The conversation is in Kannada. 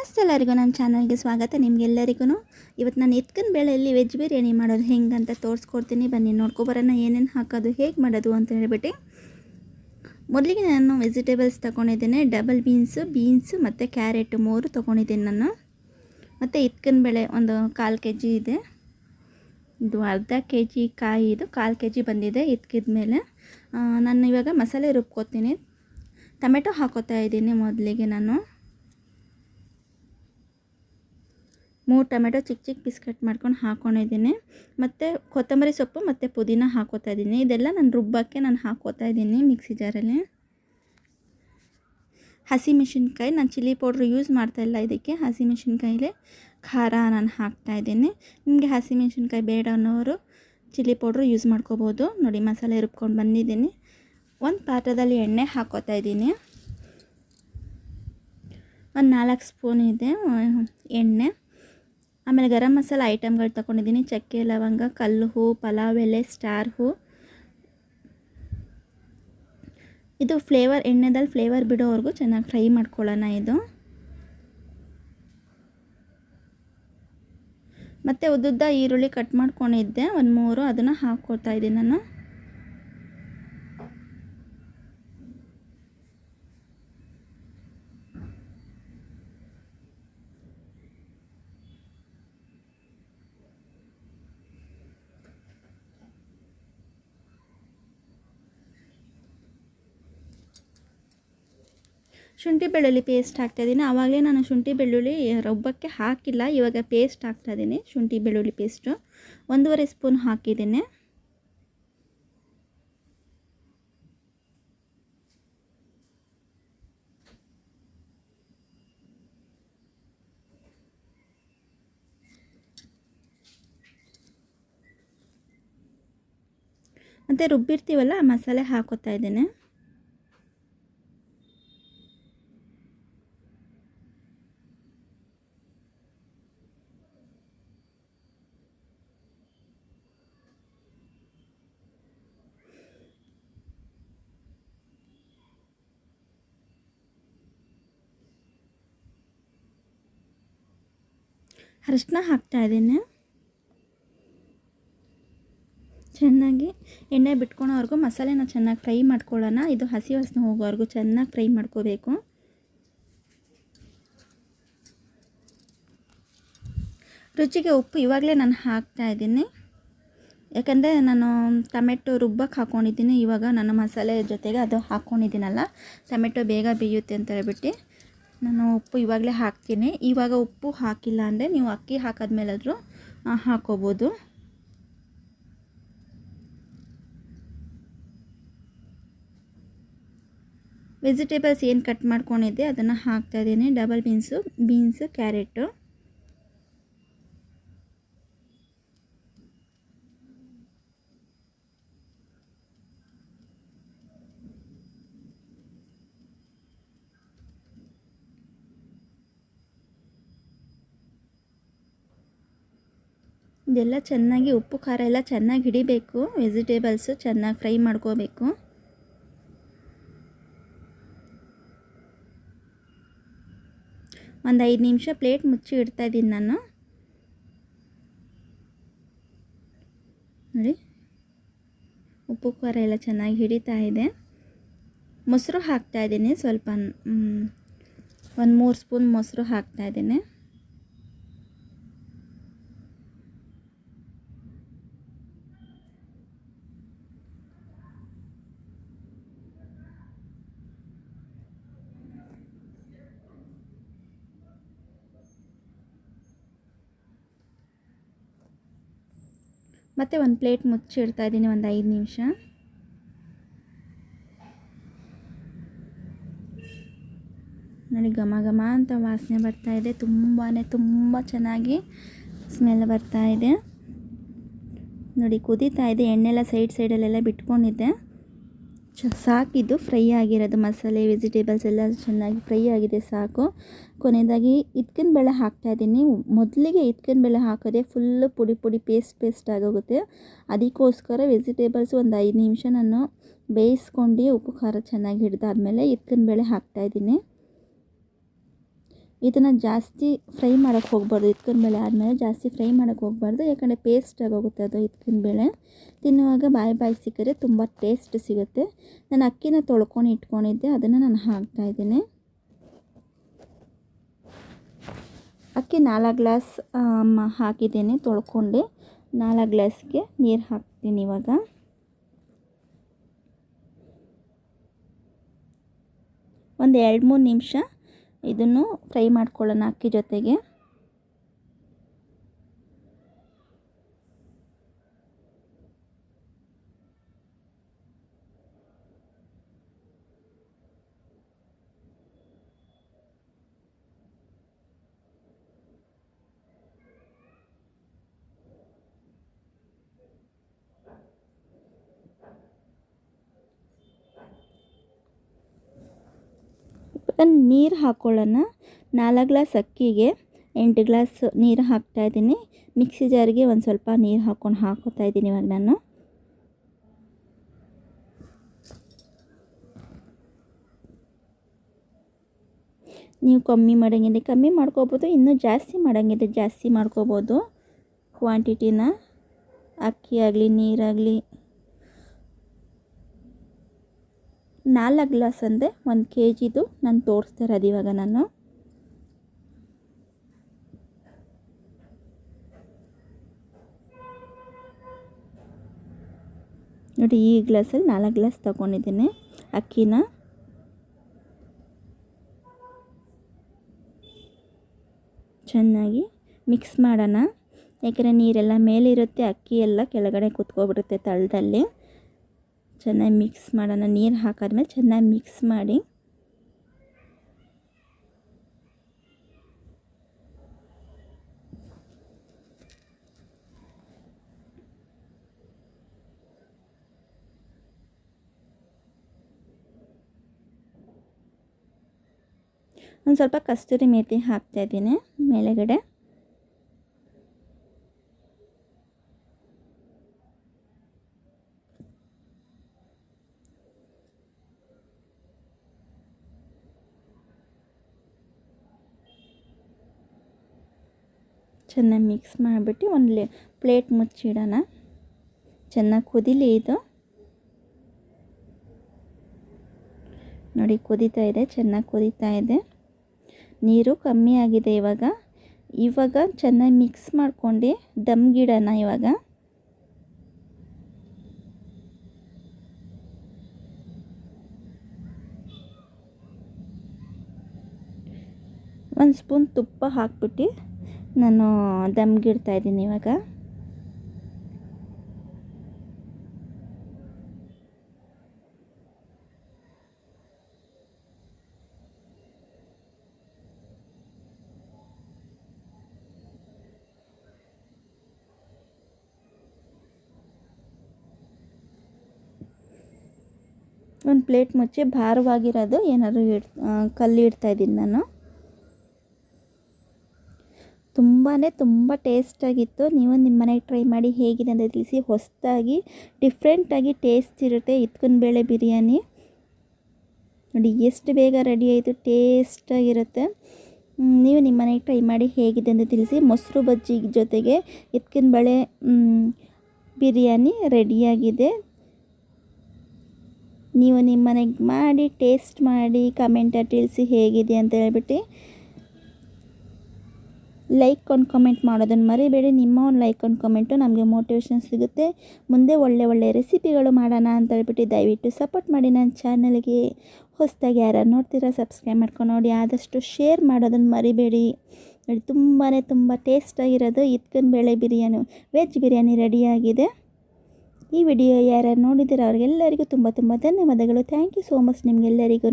ನಮಸ್ತೆ ಎಲ್ಲರಿಗೂ, ನನ್ನ ಚಾನಲ್ಗೆ ಸ್ವಾಗತ. ನಿಮಗೆಲ್ಲರಿಗೂ ಇವತ್ತು ನಾನು ಎತ್ಕನ ಬೇಳೆಯಲ್ಲಿ ವೆಜ್ ಬಿರಿಯಾನಿ ಮಾಡೋದು ಹೆಂಗೆ ಅಂತ ತೋರಿಸ್ಕೊಡ್ತೀನಿ. ಬನ್ನಿ ನೋಡ್ಕೊಬರೋಣ ಏನೇನು ಹಾಕೋದು, ಹೇಗೆ ಮಾಡೋದು ಅಂತ ಹೇಳ್ಬಿಟ್ಟು. ಮೊದಲಿಗೆ ನಾನು ವೆಜಿಟೇಬಲ್ಸ್ ತೊಗೊಂಡಿದ್ದೇನೆ, ಡಬಲ್ ಬೀನ್ಸು ಬೀನ್ಸು ಮತ್ತು ಕ್ಯಾರೆಟು ಮೂರು ತೊಗೊಂಡಿದ್ದೀನಿ ನಾನು. ಮತ್ತು ಎತ್ಕನ ಬೇಳೆ ಒಂದು ಕಾಲು ಕೆ ಜಿ ಇದೆ. ಇದು ಅರ್ಧ ಕೆ ಜಿ ಕಾಯಿ ಇದು, ಕಾಲು ಕೆ ಜಿ ಬಂದಿದೆ ಎತ್ಕಿದ ಮೇಲೆ ನಾನು ಇವಾಗ ಮಸಾಲೆ ರುಬ್ಕೋತೀನಿ. ಟೊಮೆಟೊ ಹಾಕೋತಾ ಇದ್ದೀನಿ ಮೊದಲಿಗೆ ನಾನು. ಮೂರು ಟೊಮೆಟೊ ಚಿಕ್ಕ ಚಿಕ್ಕ ಪೀಸ್ ಕಟ್ ಮಾಡ್ಕೊಂಡು ಹಾಕೊಂಡಿದ್ದೀನಿ ಮತ್ತು ಕೊತ್ತಂಬರಿ ಸೊಪ್ಪು ಮತ್ತು ಪುದೀನ ಹಾಕೋತಾ ಇದ್ದೀನಿ. ಇದೆಲ್ಲ ನಾನು ರುಬ್ಬಕ್ಕೆ ನಾನು ಹಾಕೋತಾ ಇದ್ದೀನಿ ಮಿಕ್ಸಿ ಜಾರಲ್ಲಿ. ಹಸಿ ಮೆಣಸಿನ್ಕಾಯಿ ನಾನು ಚಿಲ್ಲಿ ಪೌಡ್ರ್ ಯೂಸ್ ಮಾಡ್ತಾ ಇಲ್ಲ ಇದಕ್ಕೆ. ಹಸಿ ಮೆಣಸಿನ್ಕಾಯಿಲೆ ಖಾರ ನಾನು ಹಾಕ್ತಾಯಿದ್ದೀನಿ ನಿಮಗೆ ಹಸಿ ಮೆಣಸಿನ್ಕಾಯಿ ಬೇಡ ಅನ್ನೋರು ಚಿಲ್ಲಿ ಪೌಡ್ರ್ ಯೂಸ್ ಮಾಡ್ಕೋಬೋದು. ನೋಡಿ ಮಸಾಲೆ ರುಬ್ಕೊಂಡು ಬಂದಿದ್ದೀನಿ. ಒಂದು ಪಾತ್ರದಲ್ಲಿ ಎಣ್ಣೆ ಹಾಕೋತಾ ಇದ್ದೀನಿ. ಒಂದು ನಾಲ್ಕು ಸ್ಪೂನ್ ಇದೆ, ಎಣ್ಣೆ. ಆಮೇಲೆ ಗರಂ ಮಸಾಲ ಐಟಮ್ಗಳು ತೊಗೊಂಡಿದ್ದೀನಿ. ಚಕ್ಕೆ, ಲವಂಗ, ಕಲ್ಲು ಹೂ, ಪಲಾವ್, ಎಲೆ, ಸ್ಟಾರ್ ಹೂ. ಇದು ಫ್ಲೇವರ್ ಎಣ್ಣೆದಲ್ಲಿ ಫ್ಲೇವರ್ ಬಿಡೋವರೆಗೂ ಚೆನ್ನಾಗಿ ಫ್ರೈ ಮಾಡ್ಕೊಳ್ಳೋಣ ಇದು. ಮತ್ತು ಉದ್ದುದ್ದ ಈರುಳ್ಳಿ ಕಟ್ ಮಾಡ್ಕೊಂಡಿದ್ದೆ. ಒಂದು ಮೂರು, ಅದನ್ನು ಹಾಕ್ಕೊಳ್ತಾ ಇದ್ದೀನಿ ನಾನು. ಶುಂಠಿ ಬೆಳ್ಳುಳ್ಳಿ ಪೇಸ್ಟ್ ಹಾಕ್ತಾ ಇದ್ದೀನಿ ಆವಾಗಲೇ ನಾನು ಶುಂಠಿ ಬೆಳ್ಳುಳ್ಳಿ ರುಬ್ಬಕ್ಕೆ ಹಾಕಿಲ್ಲ. ಇವಾಗ ಪೇಸ್ಟ್ ಹಾಕ್ತಾ ಇದ್ದೀನಿ ಶುಂಠಿ ಬೆಳ್ಳುಳ್ಳಿ ಪೇಸ್ಟು ಒಂದೂವರೆ ಸ್ಪೂನ್ ಹಾಕಿದ್ದೀನಿ. ಮತ್ತು ರುಬ್ಬಿರ್ತೀವಲ್ಲ, ಮಸಾಲೆ ಹಾಕೋತಾ ಇದ್ದೇನೆ ಅರಿಶಿನ ಹಾಕ್ತಾಯಿದ್ದೀನಿ ಚೆನ್ನಾಗಿ ಎಣ್ಣೆ ಬಿಟ್ಕೊಳೋವರೆಗೂ ಮಸಾಲೆನ ಚೆನ್ನಾಗಿ ಫ್ರೈ ಮಾಡ್ಕೊಳ್ಳೋಣ. ಇದು ಹಸಿ ವಾಸನೆ ಹೋಗೋವರೆಗೂ ಚೆನ್ನಾಗಿ ಫ್ರೈ ಮಾಡ್ಕೋಬೇಕು. ರುಚಿಗೆ ಉಪ್ಪು ಇವಾಗಲೇ ನಾನು ಹಾಕ್ತಾ ಇದ್ದೀನಿ. ಯಾಕಂದರೆ ನಾನು ಟೊಮೆಟೊ ರುಬ್ಬಕ್ಕೆ ಹಾಕ್ಕೊಂಡಿದ್ದೀನಿ ಇವಾಗ ನಾನು ಮಸಾಲೆ ಜೊತೆಗೆ ಅದು ಹಾಕ್ಕೊಂಡಿದ್ದೀನಲ್ಲ ಟೊಮೆಟೊ ಬೇಗ ಬೇಯುತ್ತೆ ಅಂತ ಹೇಳ್ಬಿಟ್ಟು. ನಾನು ಉಪ್ಪು ಇವಾಗಲೇ ಹಾಕ್ತೀನಿ. ಇವಾಗ ಉಪ್ಪು ಹಾಕಿಲ್ಲ ಅಂದರೆ ನೀವು ಅಕ್ಕಿ ಹಾಕಾದ್ಮೇಲಾದರೂ ಹಾಕೋಬೋದು. ವೆಜಿಟೇಬಲ್ಸ್ ಏನು ಕಟ್ ಮಾಡ್ಕೊಂಡಿದ್ದೆ ಅದನ್ನು ಹಾಕ್ತಾಯಿದ್ದೀನಿ ಡಬಲ್ ಬೀನ್ಸು ಬೀನ್ಸು, ಕ್ಯಾರೆಟು. ಇದೆಲ್ಲ ಚೆನ್ನಾಗಿ ಉಪ್ಪು, ಖಾರ ಎಲ್ಲ ಚೆನ್ನಾಗಿ ಹಿಡಿಬೇಕು. ವೆಜಿಟೇಬಲ್ಸು ಚೆನ್ನಾಗಿ ಫ್ರೈ ಮಾಡ್ಕೋಬೇಕು. ಒಂದು ಐದು ನಿಮಿಷ ಪ್ಲೇಟ್ ಮುಚ್ಚಿ ಇಡ್ತಾ ಇದ್ದೀನಿ ನಾನು. ನೋಡಿ. ಉಪ್ಪು, ಖಾರ ಎಲ್ಲ ಚೆನ್ನಾಗಿ ಹಿಡಿತಾ ಇದೆ. ಮೊಸರು ಹಾಕ್ತಾಯಿದ್ದೀನಿ ಸ್ವಲ್ಪ ಒಂದು ಮೂರು ಸ್ಪೂನ್ ಮೊಸರು ಹಾಕ್ತಾಯಿದ್ದೀನಿ ಮತ್ತು ಒಂದು ಪ್ಲೇಟ್ ಮುಚ್ಚಿಡ್ತಾ ಇದ್ದೀನಿ, ಒಂದು ಐದು ನಿಮಿಷ. ನೋಡಿ, ಘಮ ಘಮ ಅಂತ ವಾಸನೆ ಬರ್ತಾ ಇದೆ. ತುಂಬಾ ತುಂಬ ಚೆನ್ನಾಗಿ ಸ್ಮೆಲ್ ಬರ್ತಾ ಇದೆ. ನೋಡಿ, ಕುದೀತಾ ಇದೆ. ಎಣ್ಣೆಲ್ಲ ಸೈಡ್ ಸೈಡಲ್ಲೆಲ್ಲ ಬಿಟ್ಕೊಂಡಿದ್ದೆ. ಸಾಕಿದ್ದು ಫ್ರೈ ಆಗಿರೋದು. ಮಸಾಲೆ, ವೆಜಿಟೇಬಲ್ಸ್ ಎಲ್ಲ ಚೆನ್ನಾಗಿ ಫ್ರೈ ಆಗಿದೆ, ಸಾಕು. ಕೊನೆಯದಾಗಿ ಇದ್ಕಿನ ಬೇಳೆ ಹಾಕ್ತಾಯಿದ್ದೀನಿ ಮೊದಲಿಗೆ ಇದ್ಕಿನ ಬೇಳೆ ಹಾಕೋದೇ ಫುಲ್ಲು ಪುಡಿ ಪುಡಿ ಪೇಸ್ಟ್ ಪೇಸ್ಟ್ ಆಗೋಗುತ್ತೆ. ಅದಕ್ಕೋಸ್ಕರ ವೆಜಿಟೇಬಲ್ಸ್ ಒಂದು ಐದು ನಿಮಿಷ ನಾನು ಬೇಯಿಸ್ಕೊಂಡು ಉಪ್ಪು ಖಾರ ಚೆನ್ನಾಗಿ ಹಿಡಿದಾದ್ಮೇಲೆ ಇದ್ಕಿನ ಬೇಳೆ ಹಾಕ್ತಾಯಿದ್ದೀನಿ ಇದನ್ನು ಜಾಸ್ತಿ ಫ್ರೈ ಮಾಡೋಕ್ಕೆ ಹೋಗ್ಬಾರ್ದು. ಇದ್ಕಿನ ಬೇಳೆ ಆದಮೇಲೆ ಜಾಸ್ತಿ ಫ್ರೈ ಮಾಡೋಕ್ಕೆ ಹೋಗ್ಬಾರ್ದು. ಯಾಕಂದರೆ ಪೇಸ್ಟ್ ಆಗೋಗುತ್ತೆ ಅದು ಇದ್ಕಿನ ಬೇಳೆ. ತಿನ್ನುವಾಗ ಬಾಯಿ ಬಾಯಿ ಸಿಕ್ಕರೆ ತುಂಬ ಟೇಸ್ಟ್ ಸಿಗುತ್ತೆ. ನಾನು ಅಕ್ಕಿನ ತೊಳ್ಕೊಂಡು ಇಟ್ಕೊಂಡಿದ್ದೆ. ಅದನ್ನು ನಾನು ಹಾಕ್ತಾಯಿದ್ದೀನಿ ಅಕ್ಕಿ ನಾಲ್ಕು ಗ್ಲಾಸ್ ಹಾಕಿದ್ದೀನಿ ತೊಳ್ಕೊಂಡು. ನಾಲ್ಕು ಗ್ಲಾಸ್ಗೆ ನೀರು ಹಾಕ್ತೀನಿ ಇವಾಗ. ಒಂದು ಎರಡು ಮೂರು ನಿಮಿಷ ಇದನ್ನು ಫ್ರೈ ಮಾಡ್ಕೊಳ್ಳೋಣ ಅಕ್ಕಿ ಜೊತೆಗೆ. ನೀರು ಹಾಕ್ಕೊಳ್ಳೋಣ ನಾಲ್ಕು ಗ್ಲಾಸ್ ಅಕ್ಕಿಗೆ ಎಂಟು ಗ್ಲಾಸ್ ನೀರು ಹಾಕ್ತಾಯಿದ್ದೀನಿ ಮಿಕ್ಸಿ ಜಾರಿಗೆ ಒಂದು ಸ್ವಲ್ಪ ನೀರು ಹಾಕ್ಕೊಂಡು ಹಾಕೋತಾ ಇದ್ದೀನಿ ಇವಾಗ ನಾನು. ನೀವು ಕಮ್ಮಿ ಮಾಡೋಂಗಿದೆ ಕಮ್ಮಿ ಮಾಡ್ಕೋಬೋದು, ಇನ್ನೂ ಜಾಸ್ತಿ ಮಾಡೋಂಗಿದೆ ಜಾಸ್ತಿ ಮಾಡ್ಕೋಬೋದು. ಕ್ವಾಂಟಿಟಿನ ಅಕ್ಕಿ ಆಗಲಿ ನೀರಾಗಲಿ ನಾಲ್ಕು ಗ್ಲಾಸ್ ಅಂದರೆ ಒಂದು ಕೆ ಜಿದು ನಾನು ತೋರಿಸ್ತಾ ಇರೋದು ಇವಾಗ ನಾನು. ನೋಡಿ ಈ ಗ್ಲಾಸಲ್ಲಿ ನಾಲ್ಕು ಗ್ಲಾಸ್ ತೊಗೊಂಡಿದ್ದೀನಿ ಅಕ್ಕಿನ. ಚೆನ್ನಾಗಿ ಮಿಕ್ಸ್ ಮಾಡೋಣ. ಯಾಕೆಂದರೆ ನೀರೆಲ್ಲ ಮೇಲಿರುತ್ತೆ, ಅಕ್ಕಿ ಎಲ್ಲ ಕೆಳಗಡೆ ಕುತ್ಕೊಬಿಡುತ್ತೆ ತಳದಲ್ಲಿ. ಚೆನ್ನಾಗಿ ಮಿಕ್ಸ್ ಮಾಡೋಣ. ನೀರು ಹಾಕಾದ್ಮೇಲೆ ಚೆನ್ನಾಗಿ ಮಿಕ್ಸ್ ಮಾಡಿ ಒಂದು ಸ್ವಲ್ಪ ಕಸ್ತೂರಿ ಮೇಥಿ ಹಾಕ್ತಾಯಿದ್ದೀನಿ ಮೇಲೆಗಡೆ. ಚೆನ್ನಾಗಿ ಮಿಕ್ಸ್ ಮಾಡಿಬಿಟ್ಟು ಒಂದು ಪ್ಲೇಟ್ ಮುಚ್ಚಿಡೋಣ. ಚೆನ್ನಾಗಿ ಕುದಿಲಿ ಇದು. ನೋಡಿ ಕುದೀತಾ ಇದೆ, ಚೆನ್ನಾಗಿ ಕುದೀತಾ ಇದೆ. ನೀರು ಕಮ್ಮಿ ಆಗಿದೆ ಇವಾಗ. ಇವಾಗ ಚೆನ್ನಾಗಿ ಮಿಕ್ಸ್ ಮಾಡ್ಕೊಂಡು ದಮ್ಗಿಡೋಣ ಇವಾಗ. ಒಂದು ಸ್ಪೂನ್ ತುಪ್ಪ ಹಾಕ್ಬಿಟ್ಟು ನಾನು ದಮ್ಗಿಡ್ತಾ ಇದ್ದೀನಿ ಇವಾಗ. ಒಂದು ಪ್ಲೇಟ್ ಮುಚ್ಚಿ ಭಾರವಾಗಿರೋದು ಏನಾದರೂ ಇಡ್ ಕಲ್ಲು ಇಡ್ತಾಯಿದ್ದೀನಿ ನಾನು. ತುಂಬಾ ತುಂಬ ಟೇಸ್ಟಾಗಿತ್ತು ನೀವು ನಿಮ್ಮ ಮನೆಗೆ ಟ್ರೈ ಮಾಡಿ ಹೇಗಿದೆ ಅಂತ ತಿಳಿಸಿ ಹೊಸದಾಗಿ ಡಿಫ್ರೆಂಟಾಗಿ ಟೇಸ್ಟ್ ಇರುತ್ತೆ ಇತ್ಕೊಂಡು ಬೇಳೆ ಬಿರಿಯಾನಿ. ನೋಡಿ ಎಷ್ಟು ಬೇಗ ರೆಡಿ ಆಯಿತು ಟೇಸ್ಟಾಗಿರುತ್ತೆ ನೀವು ನಿಮ್ಮ ಮನೆಗೆ ಟ್ರೈ ಮಾಡಿ ಹೇಗಿದೆ ಅಂತ ತಿಳಿಸಿ ಮೊಸರು ಬಜ್ಜಿ ಜೊತೆಗೆ ಇತ್ಕಿನ ಬಳೆ ಬಿರಿಯಾನಿ ರೆಡಿಯಾಗಿದೆ ನೀವು ನಿಮ್ಮ ಮನೆಗೆ ಮಾಡಿ ಟೇಸ್ಟ್ ಮಾಡಿ ಕಮೆಂಟಲ್ಲಿ ತಿಳಿಸಿ ಹೇಗಿದೆ ಅಂತ ಹೇಳ್ಬಿಟ್ಟು ಲೈಕ್ ಒಂದು ಕಮೆಂಟ್ ಮಾಡೋದನ್ನು ಮರಿಬೇಡಿ. ನಿಮ್ಮ ಒಂದು ಲೈಕ್ ಒಂದು ಕಮೆಂಟು ನಮಗೆ ಮೋಟಿವೇಶನ್ ಸಿಗುತ್ತೆ. ಮುಂದೆ ಒಳ್ಳೆ ಒಳ್ಳೆ ರೆಸಿಪಿಗಳು ಮಾಡೋಣ ಅಂತ ಹೇಳ್ಬಿಟ್ಟು ದಯವಿಟ್ಟು ಸಪೋರ್ಟ್ ಮಾಡಿ ನನ್ನ ಚಾನಲ್ಗೆ ಹೊಸದಾಗಿ ಯಾರು ನೋಡ್ತೀರಾ ಸಬ್ಸ್ಕ್ರೈಬ್ ಮಾಡ್ಕೊಂಡು ನೋಡಿ. ಆದಷ್ಟು ಶೇರ್ ಮಾಡೋದನ್ನು ಮರಿಬೇಡಿ. ನೋಡಿ ತುಂಬಾ ತುಂಬ ಟೇಸ್ಟಾಗಿರೋದು ಇತ್ಕನ್ ಬೇಳೆ ಬಿರಿಯಾನಿ ವೆಜ್ ಬಿರಿಯಾನಿ ರೆಡಿಯಾಗಿದೆ ಈ ವಿಡಿಯೋ ಯಾರ್ಯಾರು ನೋಡಿದ್ದೀರ, ಅವ್ರಿಗೆಲ್ಲರಿಗೂ ತುಂಬ ತುಂಬ ಧನ್ಯವಾದಗಳು. ಥ್ಯಾಂಕ್ ಯು ಸೋ ಮಚ್ ನಿಮಗೆಲ್ಲರಿಗೂ